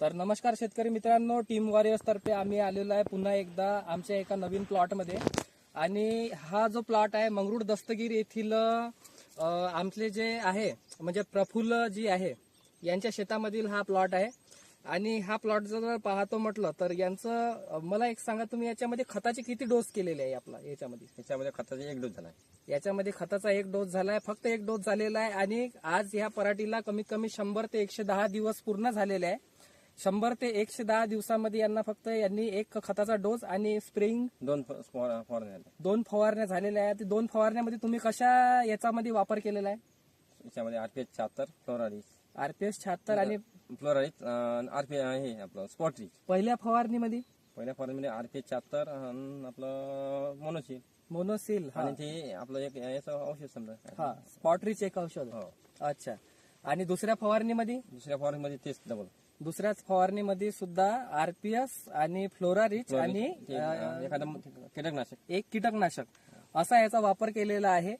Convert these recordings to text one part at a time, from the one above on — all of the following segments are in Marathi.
तर नमस्कार शेतकरी मित्रांनो टीम वॉरियर्स तर्फे आम्ही आलेलो आहे पुन्हा एकदा आमच्या एका नवीन प्लॉटमध्ये आणि हा जो प्लॉट आहे मंगरुळ दस्तगीर येथील आमचे जे आहे म्हणजे प्रफुल्ल जी आहे यांच्या शेतामधील हा प्लॉट आहे. आणि हा प्लॉट जर पाहतो म्हटलं तर यांचं मला एक सांगा तुम्ही याच्यामध्ये खताचे किती डोस केलेले आहे आपला याच्यामध्ये? त्याच्यामध्ये खताचा एक डोस झाला याच्यामध्ये खताचा एक डोस झालाय फक्त एक डोस झालेला आहे. आणि आज ह्या पराठीला कमीत कमी शंभर ते एकशे दहा दिवस पूर्ण झालेले आहे. शंभर ते एकशे दहा दिवसामध्ये यांना फक्त यांनी एक खताचा डोस आणि स्प्रेइंग दोन फ- फवार- फवारणी झाल्या दोन फवारण्या झालेल्या आहेत. दोन फवारण्यामध्ये तुम्ही कशा याच्यामध्ये वापर केलेला आहे? याच्यामध्ये आरपीएच शहात्तर फ्लोरारीज आरपीएस शहात्तर आणि फ्लोरारीज आरपी हे आपलं स्पॉटरीज. पहिल्या फवारणीमध्ये? पहिल्या फवारणीमध्ये आरपीएच शहात्तर आणि आपलं मोनोशील मोनोसिल हा. आणि ते आपलं एक याचं औषध समजा. हा स्पॉटरीच एक औषध. हो. अच्छा. आणि दुसऱ्या फवारणीमध्ये? दुसऱ्या फवारणीमध्ये तेच डबल दुसऱ्याच फवारणीमध्ये सुद्धा आरपीएस आणि फ्लोरारिच आणि एखादं कीटकनाशक. एक कीटकनाशक. असा याचा वापर केलेला आहे.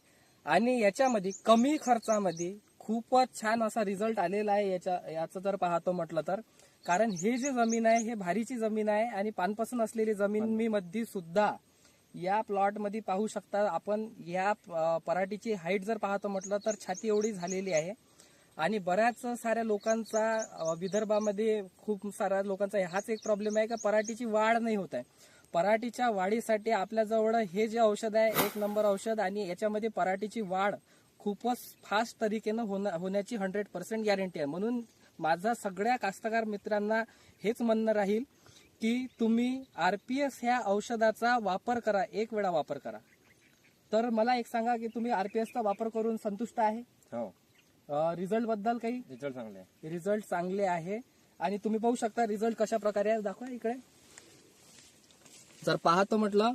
आणि याच्यामध्ये कमी खर्चामध्ये खूपच छान असा रिझल्ट आलेला आहे याच्या याचं जर पाहतो म्हटलं तर. कारण हे जे जमीन आहे हे भारीची जमीन आहे आणि पानपासून असलेली जमीन मी मध्ये सुद्धा या प्लॉटमध्ये पाहू शकता. आपण या पराठीची हाईट जर पाहतो म्हटलं तर छाती एवढी झालेली आहे. आणि बऱ्याच साऱ्या लोकांचा विदर्भामध्ये खूप साऱ्या लोकांचा हाच एक प्रॉब्लेम आहे का पराठीची वाढ नाही होत आहे. पराठीच्या वाढीसाठी आपल्याजवळ हे जे औषध आहे एक नंबर औषध आणि याच्यामध्ये पराठीची वाढ खूपच फास्ट तरीकेनं होणं- होण्याची हंड्रेड पर्सेंट गॅरंटी आहे. म्हणून माझा सगळ्या कास्तकार मित्रांना हेच म्हणणं राहील की तुम्ही आर पी एस ह्या औषधाचा वापर करा एक वेळा वापर करा. तर मला एक सांगा की तुम्ही आर पी एसचा वापर करून संतुष्ट आहे? हो. रिझल्टबद्दल काही? रिझल्ट चांगले आहे. रिझल्ट चांगले आहे. आणि तुम्ही पाहू शकता रिझल्ट कशा प्रकारे आहे. दाखवा इकडे. जर पाहतो म्हटलं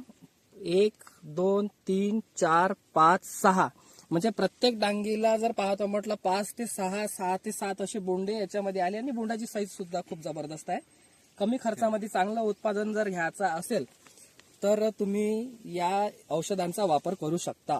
एक दोन तीन चार पाच सहा. म्हणजे प्रत्येक डांगीला जर पाहतो म्हटलं पाच ते सहा सहा ते सात असे बोंडे याच्यामध्ये आले. आणि बोंडाची साईज सुद्धा खूप जबरदस्त आहे. कमी खर्चामध्ये चांगलं उत्पादन जर घ्यायचं असेल तर तुम्ही या औषधांचा वापर करू शकता.